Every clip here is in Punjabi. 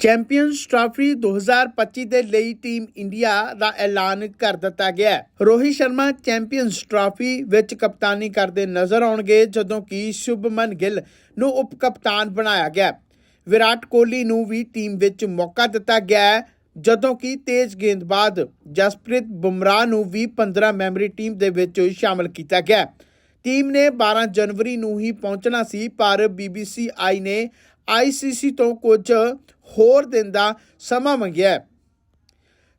ਚੈਂਪੀਅਨਸ ਟਰਾਫੀ 2025 ਦੇ ਲਈ ਟੀਮ ਇੰਡੀਆ ਦਾ ਐਲਾਨ ਕਰ ਦਿੱਤਾ ਗਿਆ ਹੈ। ਰੋਹਿਤ ਸ਼ਰਮਾ ਚੈਂਪੀਅਨਸ ਟਰਾਫੀ ਵਿੱਚ ਕਪਤਾਨੀ ਕਰਦੇ ਨਜ਼ਰ ਆਉਣਗੇ ਜਦੋਂ ਕਿ ਸ਼ੁਭਮਨ ਗਿੱਲ ਨੂੰ ਉਪ ਕਪਤਾਨ ਬਣਾਇਆ ਗਿਆ ਵਿਰਾਟ ਕੋਹਲੀ ਨੂੰ ਵੀ ਟੀਮ ਵਿੱਚ ਮੌਕਾ ਦਿੱਤਾ ਗਿਆ ਹੈ, ਜਦੋਂ ਕਿ ਤੇਜ਼ ਗੇਂਦਬਾਜ਼ ਜਸਪ੍ਰੀਤ ਬੁਮਰਾਹ ਨੂੰ ਵੀ 15 ਮੈਂਬਰੀ ਟੀਮ ਦੇ ਵਿੱਚ ਸ਼ਾਮਲ ਕੀਤਾ ਗਿਆ ਟੀਮ ਨੇ 12 ਜਨਵਰੀ ਨੂੰ ਹੀ ਪਹੁੰਚਣਾ ਸੀ, ਪਰ BBCI ਨੇ ICC ਤੋਂ ਕੁਝ ਹੋਰ ਦਿਨ ਦਾ ਸਮਾਂ ਮੰਗਿਆ ਹੈ।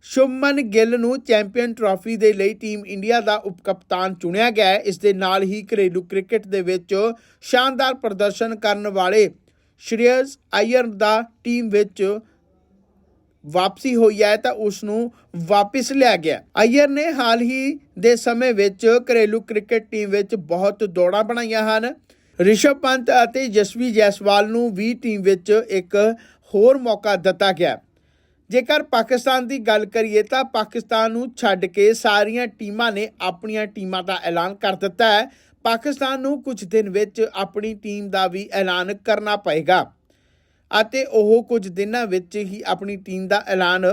ਸ਼ੁਭਮਨ ਗਿੱਲ ਨੂੰ ਚੈਂਪੀਅਨ ਟਰਾਫੀ ਦੇ ਲਈ ਟੀਮ ਇੰਡੀਆ ਦਾ ਉਪ ਕਪਤਾਨ ਚੁਣਿਆ ਗਿਆ ਹੈ। ਇਸ ਦੇ ਨਾਲ ਹੀ ਘਰੇਲੂ ਕ੍ਰਿਕਟ ਦੇ ਵਿੱਚ ਸ਼ਾਨਦਾਰ ਪ੍ਰਦਰਸ਼ਨ ਕਰਨ ਵਾਲੇ ਸ਼੍ਰੇਯਸ ਅਯਰ ਦਾ ਟੀਮ ਵਿੱਚ ਵਾਪਸੀ ਹੋਈ ਹੈ ਤਾਂ ਉਸ ਨੂੰ ਵਾਪਿਸ ਲਿਆ ਗਿਆ ਅਯਰ ਨੇ ਹਾਲ ਹੀ ਦੇ ਸਮੇਂ ਵਿੱਚ ਘਰੇਲੂ ਕ੍ਰਿਕਟ ਟੀਮ ਵਿੱਚ ਬਹੁਤ ਦੌੜਾਂ ਬਣਾਈਆਂ ਹਨ। ਰਿਸ਼ਭ ਪੰਤ ਅਤੇ ਜਸਵੀ ਜੈਸਵਾਲ ਨੂੰ ਵੀ ਟੀਮ ਵਿੱਚ ਇੱਕ ਹੋਰ ਮੌਕਾ ਦਿੱਤਾ ਗਿਆ। ਜੇਕਰ ਪਾਕਿਸਤਾਨ ਦੀ ਗੱਲ ਕਰੀਏ ਤਾਂ ਪਾਕਿਸਤਾਨ ਨੂੰ ਛੱਡ ਕੇ ਸਾਰੀਆਂ ਟੀਮਾਂ ਨੇ ਆਪਣੀਆਂ ਟੀਮਾਂ ਦਾ ਐਲਾਨ ਕਰ ਦਿੱਤਾ ਹੈ। ਪਾਕਿਸਤਾਨ ਨੂੰ ਕੁਝ ਦਿਨ ਵਿੱਚ ਆਪਣੀ ਟੀਮ ਦਾ ਵੀ ਐਲਾਨ ਕਰਨਾ ਪਏਗਾ ਅਤੇ ਉਹ ਕੁਝ ਦਿਨਾਂ ਵਿੱਚ ਹੀ ਆਪਣੀ ਟੀਮ ਦਾ ਐਲਾਨ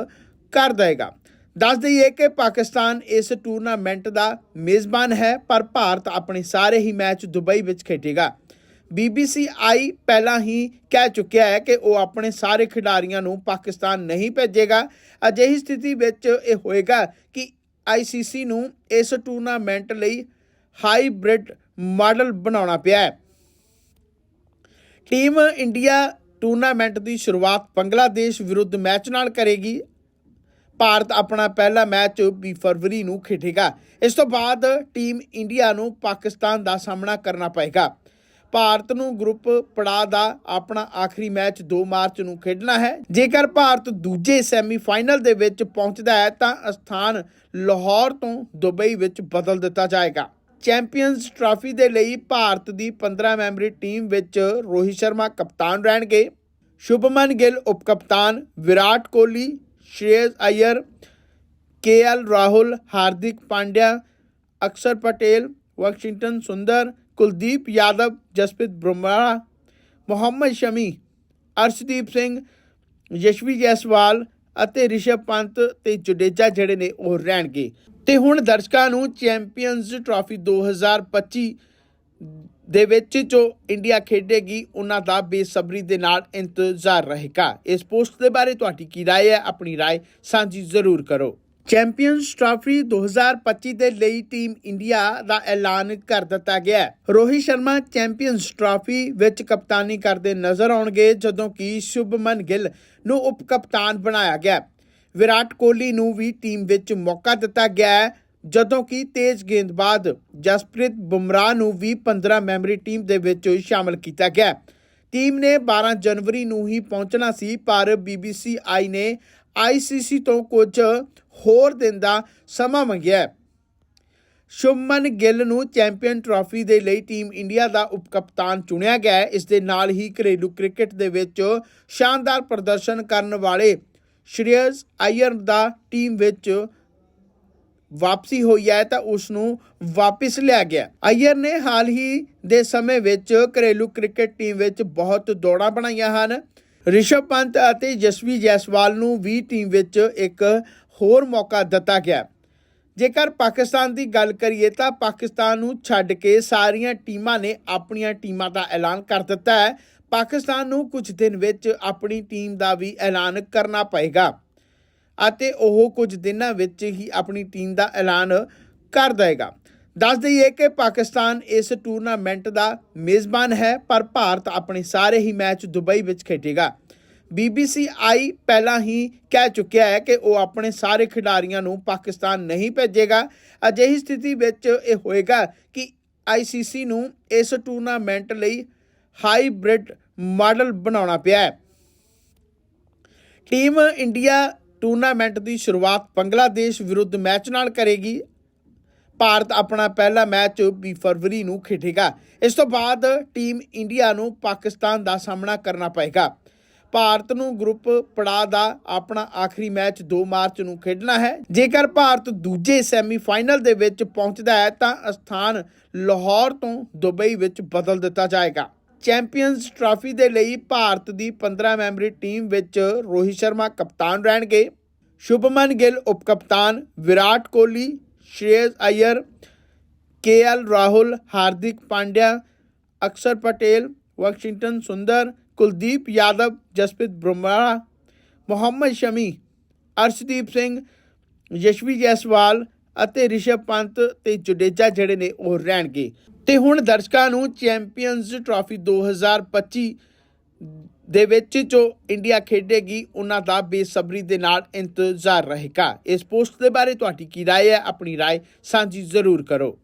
ਕਰ ਦੇਗਾ ਦੱਸ ਦਈਏ ਕਿ ਪਾਕਿਸਤਾਨ ਇਸ ਟੂਰਨਾਮੈਂਟ ਦਾ ਮੇਜ਼ਬਾਨ ਹੈ, ਪਰ ਭਾਰਤ ਆਪਣੇ ਸਾਰੇ ਹੀ ਮੈਚ ਦੁਬਈ ਵਿੱਚ ਖੇਡੇਗਾ। BBCI ਪਹਿਲਾਂ ਹੀ ਕਹਿ ਚੁੱਕਿਆ ਹੈ ਕਿ ਉਹ ਆਪਣੇ ਸਾਰੇ ਖਿਡਾਰੀਆਂ ਨੂੰ ਪਾਕਿਸਤਾਨ ਨਹੀਂ ਭੇਜੇਗਾ। ਅਜਿਹੀ ਸਥਿਤੀ ਵਿੱਚ ਇਹ ਹੋਏਗਾ ਕਿ ICC ਨੂੰ ਇਸ ਟੂਰਨਾਮੈਂਟ ਲਈ ਹਾਈਬ੍ਰਿਡ ਮਾਡਲ ਬਣਾਉਣਾ ਪਿਆ ਹੈ। ਟੀਮ ਇੰਡੀਆ ਟੂਰਨਾਮੈਂਟ ਦੀ ਸ਼ੁਰੂਆਤ ਬੰਗਲਾਦੇਸ਼ ਵਿਰੁੱਧ ਮੈਚ ਨਾਲ ਕਰੇਗੀ ਭਾਰਤ ਆਪਣਾ ਪਹਿਲਾ ਮੈਚ 20 ਫਰਵਰੀ ਨੂੰ ਖੇਡੇਗਾ। ਇਸ ਤੋਂ ਬਾਅਦ ਟੀਮ ਇੰਡੀਆ ਨੂੰ ਪਾਕਿਸਤਾਨ ਦਾ ਸਾਹਮਣਾ ਕਰਨਾ ਪਏਗਾ। ਭਾਰਤ ਨੂੰ ਗਰੁੱਪ ਪੜਾਅ ਦਾ ਆਪਣਾ ਆਖਰੀ ਮੈਚ 2 ਮਾਰਚ ਨੂੰ ਖੇਡਣਾ ਹੈ। ਜੇਕਰ ਭਾਰਤ ਦੂਜੇ ਸੈਮੀਫਾਈਨਲ ਦੇ ਵਿੱਚ ਪਹੁੰਚਦਾ ਹੈ, ਤਾਂ ਸਥਾਨ ਲਾਹੌਰ ਤੋਂ ਦੁਬਈ ਵਿੱਚ ਬਦਲ ਦਿੱਤਾ ਜਾਏਗਾ। ਚੈਂਪੀਅਨਸ ਟਰਾਫੀ ਦੇ ਲਈ ਭਾਰਤ ਦੀ 15 ਮੈਂਬਰੀ ਟੀਮ ਵਿੱਚ ਰੋਹਿਤ ਸ਼ਰਮਾ ਕਪਤਾਨ ਰਹਿਣਗੇ। ਸ਼ੁਭਮਨ ਗਿੱਲ ਉਪ ਕਪਤਾਨ ਵਿਰਾਟ ਕੋਹਲੀ ਸ਼੍ਰੇਯਸ ਅਯਰ ਕੇਐਲ ਰਾਹੁਲ ਹਾਰਦਿਕ ਪਾਂਡਿਆ ਅਕਸ਼ਰ ਪਟੇਲ ਵਾਸ਼ਿੰਗਟਨ ਸੁੰਦਰ ਕੁਲਦੀਪ ਯਾਦਵ ਜਸਪ੍ਰੀਤ ਬੁਮਰਾਹ ਮੁਹੰਮਦ ਸ਼ਮੀ ਅਰਸ਼ਦੀਪ ਸਿੰਘ ਯਸ਼ਵੀ ਜੈਸਵਾਲ ਅਤੇ ਰਿਸ਼ਭ ਪੰਤ ਤੇ ਜੁਡੇਜਾ ਜਿਹੜੇ ਨੇ ਉਹ ਰਹਿਣਗੇ। ਤੇ ਹੁਣ ਦਰਸ਼ਕਾਂ ਨੂੰ ਚੈਂਪੀਅਨਜ਼ ਟਰਾਫੀ 2025 ਦੇ ਵਿੱਚ ਜੋ ਇੰਡੀਆ ਖੇਡੇਗੀ ਉਹਨਾਂ ਦਾ ਬੇਸਬਰੀ ਦੇ ਨਾਲ ਇੰਤਜ਼ਾਰ ਰਹੇਗਾ ਇਸ ਪੋਸਟ ਦੇ ਬਾਰੇ ਤੁਹਾਡੀ ਕੀ رائے ਹੈ ਆਪਣੀ رائے ਸਾਂਝੀ ਜ਼ਰੂਰ ਕਰੋ ਚੈਂਪੀਅਨਸ ਟਰਾਫੀ 2025 ਦੇ ਲਈ ਟੀਮ ਇੰਡੀਆ ਦਾ ਐਲਾਨ ਕਰ ਦਿੱਤਾ ਗਿਆ ਹੈ ਰੋਹਿਤ ਸ਼ਰਮਾ ਚੈਂਪੀਅਨਸ ਟਰਾਫੀ ਵਿੱਚ ਕਪਤਾਨੀ ਕਰਦੇ ਨਜ਼ਰ ਆਉਣਗੇ ਜਦੋਂ ਕਿ ਸ਼ੁਭਮਨ ਗਿੱਲ ਨੂੰ ਉਪ ਕਪਤਾਨ ਬਣਾਇਆ ਗਿਆ ਹੈ। ਵਿਰਾਟ ਕੋਹਲੀ ਨੂੰ ਵੀ ਟੀਮ ਵਿੱਚ ਮੌਕਾ ਦਿੱਤਾ ਗਿਆ ਹੈ ਜਦੋਂ ਕਿ ਤੇਜ਼ ਗੇਂਦਬਾਜ਼ ਜਸਪ੍ਰੀਤ ਬੁਮਰਾਹ ਨੂੰ ਵੀ 15 ਮੈਂਬਰੀ ਟੀਮ ਦੇ ਵਿੱਚ ਸ਼ਾਮਲ ਕੀਤਾ ਗਿਆ। ਟੀਮ ਨੇ 12 ਜਨਵਰੀ ਨੂੰ ਹੀ ਪਹੁੰਚਣਾ ਸੀ, ਪਰ BBCI ਨੇ ICC ਤੋਂ ਕੁਝ ਹੋਰ ਦਿਨ ਦਾ ਸਮਾਂ ਮੰਗਿਆ ਹੈ। ਸ਼ੁਭਮਨ ਗਿੱਲ ਨੂੰ ਚੈਂਪੀਅਨ ਟਰਾਫੀ ਦੇ ਲਈ ਟੀਮ ਇੰਡੀਆ ਦਾ ਉਪ ਕਪਤਾਨ ਚੁਣਿਆ ਗਿਆ ਇਸ ਦੇ ਨਾਲ ਹੀ ਘਰੇਲੂ ਕ੍ਰਿਕਟ ਦੇ ਵਿੱਚ ਸ਼ਾਨਦਾਰ ਪ੍ਰਦਰਸ਼ਨ ਕਰਨ ਵਾਲੇ ਸ਼੍ਰੇਯਸ ਅਯਰ ਦਾ ਟੀਮ ਵਿੱਚ ਵਾਪਸੀ ਹੋਈ ਹੈ ਤਾਂ ਉਸ ਨੂੰ ਵਾਪਿਸ ਲਿਆ ਗਿਆ। ਅਯਰ ਨੇ ਹਾਲ ਹੀ ਦੇ ਸਮੇਂ ਵਿੱਚ ਘਰੇਲੂ ਕ੍ਰਿਕਟ ਟੀਮ ਵਿੱਚ ਬਹੁਤ ਦੌੜਾਂ ਬਣਾਈਆਂ ਹਨ। ਰਿਸ਼ਭ ਪੰਤ ਅਤੇ ਜਸਵੀ ਜੈਸਵਾਲ ਨੂੰ ਵੀ ਟੀਮ ਵਿੱਚ ਇੱਕ ਹੋਰ ਮੌਕਾ ਦਿੱਤਾ ਗਿਆ। ਜੇਕਰ ਪਾਕਿਸਤਾਨ ਦੀ ਗੱਲ ਕਰੀਏ ਤਾਂ ਪਾਕਿਸਤਾਨ ਨੂੰ ਛੱਡ ਕੇ ਸਾਰੀਆਂ ਟੀਮਾਂ ਨੇ ਆਪਣੀਆਂ ਟੀਮਾਂ ਦਾ ਐਲਾਨ ਕਰ ਦਿੱਤਾ ਹੈ। ਪਾਕਿਸਤਾਨ ਨੂੰ ਕੁਝ ਦਿਨ ਵਿੱਚ ਆਪਣੀ ਟੀਮ ਦਾ ਵੀ ਐਲਾਨ ਕਰਨਾ ਪਏਗਾ। ਅਤੇ ਉਹ ਕੁਝ ਦਿਨਾਂ ਵਿੱਚ ਹੀ ਆਪਣੀ ਟੀਮ ਦਾ ਐਲਾਨ ਕਰ ਦੇਗਾ ਦੱਸ ਦਈਏ ਕਿ ਪਾਕਿਸਤਾਨ ਇਸ ਟੂਰਨਾਮੈਂਟ ਦਾ ਮੇਜ਼ਬਾਨ ਹੈ, ਪਰ ਭਾਰਤ ਆਪਣੇ ਸਾਰੇ ਹੀ ਮੈਚ ਦੁਬਈ ਵਿੱਚ ਖੇਡੇਗਾ। BBCI ਪਹਿਲਾਂ ਹੀ ਕਹਿ ਚੁੱਕਿਆ ਹੈ ਕਿ ਉਹ ਆਪਣੇ ਸਾਰੇ ਖਿਡਾਰੀਆਂ ਨੂੰ ਪਾਕਿਸਤਾਨ ਨਹੀਂ ਭੇਜੇਗਾ। ਅਜਿਹੀ ਸਥਿਤੀ ਵਿੱਚ ਇਹ ਹੋਏਗਾ ਕਿ ICC ਨੂੰ ਇਸ ਟੂਰਨਾਮੈਂਟ ਲਈ ਹਾਈਬ੍ਰਿਡ ਮਾਡਲ ਬਣਾਉਣਾ ਪਿਆ ਹੈ। ਟੀਮ ਇੰਡੀਆ ਟੂਰਨਾਮੈਂਟ ਦੀ ਸ਼ੁਰੂਆਤ ਬੰਗਲਾਦੇਸ਼ ਵਿਰੁੱਧ ਮੈਚ ਨਾਲ ਕਰੇਗੀ। ਭਾਰਤ ਆਪਣਾ ਪਹਿਲਾ ਮੈਚ 20 ਫਰਵਰੀ ਨੂੰ ਖੇਡੇਗਾ। ਇਸ ਤੋਂ ਬਾਅਦ ਟੀਮ ਇੰਡੀਆ ਨੂੰ ਪਾਕਿਸਤਾਨ ਦਾ ਸਾਹਮਣਾ ਕਰਨਾ ਪਏਗਾ। ਭਾਰਤ ਨੂੰ ਗਰੁੱਪ ਪੜਾਅ ਦਾ ਆਪਣਾ ਆਖਰੀ ਮੈਚ 2 ਮਾਰਚ ਨੂੰ ਖੇਡਣਾ ਹੈ। ਜੇਕਰ ਭਾਰਤ ਦੂਜੇ ਸੈਮੀਫਾਈਨਲ ਦੇ ਵਿੱਚ ਪਹੁੰਚਦਾ ਹੈ, ਤਾਂ ਸਥਾਨ ਲਾਹੌਰ ਤੋਂ ਦੁਬਈ ਵਿੱਚ ਬਦਲ ਦਿੱਤਾ ਜਾਏਗਾ। ਚੈਂਪੀਅਨਸ ਟਰਾਫੀ ਦੇ ਲਈ ਭਾਰਤ ਦੀ 15 ਮੈਂਬਰੀ ਟੀਮ ਵਿੱਚ ਰੋਹਿਤ ਸ਼ਰਮਾ ਕਪਤਾਨ ਰਹਿਣਗੇ। ਸ਼ੁਭਮਨ ਗਿੱਲ ਉਪ ਕਪਤਾਨ ਵਿਰਾਟ ਕੋਹਲੀ ਸ਼੍ਰੇਯਸ ਅਯਰ ਕੇਐਲ ਰਾਹੁਲ, ਹਾਰਦਿਕ ਪਾਂਡਿਆ, ਅਕਸ਼ਰ ਪਟੇਲ, ਵਾਸ਼ਿੰਗਟਨ ਸੁੰਦਰ, ਕੁਲਦੀਪ ਯਾਦਵ, ਜਸਪ੍ਰੀਤ ਬੁਮਰਾਹ, ਮੁਹੰਮਦ ਸ਼ਮੀ, ਅਰਸ਼ਦੀਪ ਸਿੰਘ, ਯਸ਼ਵੀ ਜੈਸਵਾਲ ਅਤੇ ਰਿਸ਼ਭ ਪੰਤ ਤੇ ਜੁਡੇਜਾ ਜਿਹੜੇ ਨੇ ਉਹ ਰਹਿਣਗੇ। ਤੇ ਹੁਣ ਦਰਸ਼ਕਾਂ ਨੂੰ ਚੈਂਪੀਅਨਸ ਟਰਾਫੀ 2025 ਦੇ ਵਿੱਚ ਜੋ ਇੰਡੀਆ ਖੇਡੇਗੀ ਉਹਨਾਂ ਦਾ ਬੇਸਬਰੀ ਦੇ ਨਾਲ ਇੰਤਜ਼ਾਰ ਰਹੇਗਾ ਇਸ ਪੋਸਟ ਦੇ ਬਾਰੇ ਤੁਹਾਡੀ ਕੀ رائے ਹੈ ਆਪਣੀ رائے ਸਾਂਝੀ ਜ਼ਰੂਰ ਕਰੋ